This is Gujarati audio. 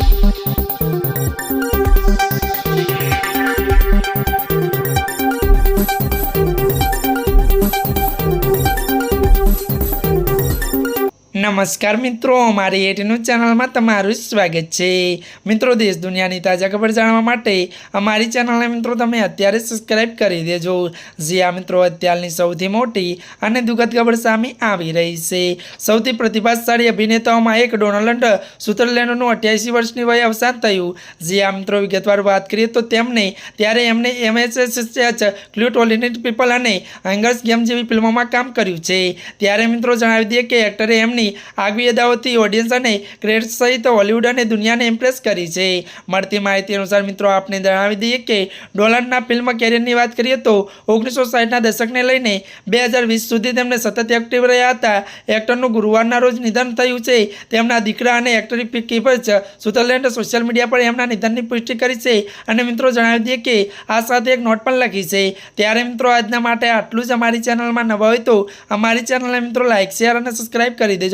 thank you નમસ્કાર મિત્રો, મારી એટીનું ચેનલમાં તમારું સ્વાગત છે. મિત્રો, દેશ દુનિયાની તાજા ખબર જાણવા માટે અમારી ચેનલને મિત્રો તમે અત્યારે સબસ્ક્રાઇબ કરી દેજો. જે આ મિત્રો અત્યારની સૌથી મોટી અને દુઃખદ ખબર સામે આવી રહી છે. સૌથી પ્રતિભાશાળી અભિનેતાઓમાં એક ડોનાલ્ડ સુતરલેન્ડનું અઠ્યાસી વર્ષની વય અવસાન થયું. જે આ મિત્રો વિગતવાર વાત કરીએ તો તેમને, ત્યારે એમને એમએસએસએચ ક્લ્યુટ ઓલિનેટ પીપલ અને હંગર્સ ગેમ જેવી ફિલ્મોમાં કામ કર્યું છે. ત્યારે મિત્રો જણાવી દઈએ કે એક્ટરે એમની આગવી અદાઓથી ઓડિયન્સ અને ક્રેડ્સ સહિત હોલિવૂડ અને દુનિયાને ઇમ્પ્રેસ કરી છે. મળતી માહિતી અનુસાર મિત્રો, આપને જણાવી દઈએ કે ડોલરના ફિલ્મ કેરિયરની વાત કરીએ તો ઓગણીસો સાઠના દશકને લઈને બે હજાર વીસ સુધી તેમને સતત એક્ટિવ રહ્યા હતા. એક્ટરનું ગુરુવારના રોજ નિધન થયું છે. તેમના દીકરા અને એક્ટર કીપર્સ સ્વિટરલેન્ડ સોશિયલ મીડિયા પર એમના નિધનની પુષ્ટિ કરી છે. અને મિત્રો, જણાવી દઈએ કે આ સાથે એક નોટ પણ લખી છે. ત્યારે મિત્રો, આજના માટે આટલું જ અમારી ચેનલમાં નવા હોય તો અમારી ચેનલને મિત્રો લાઇક શેર અને સબસ્ક્રાઇબ કરી દેજો.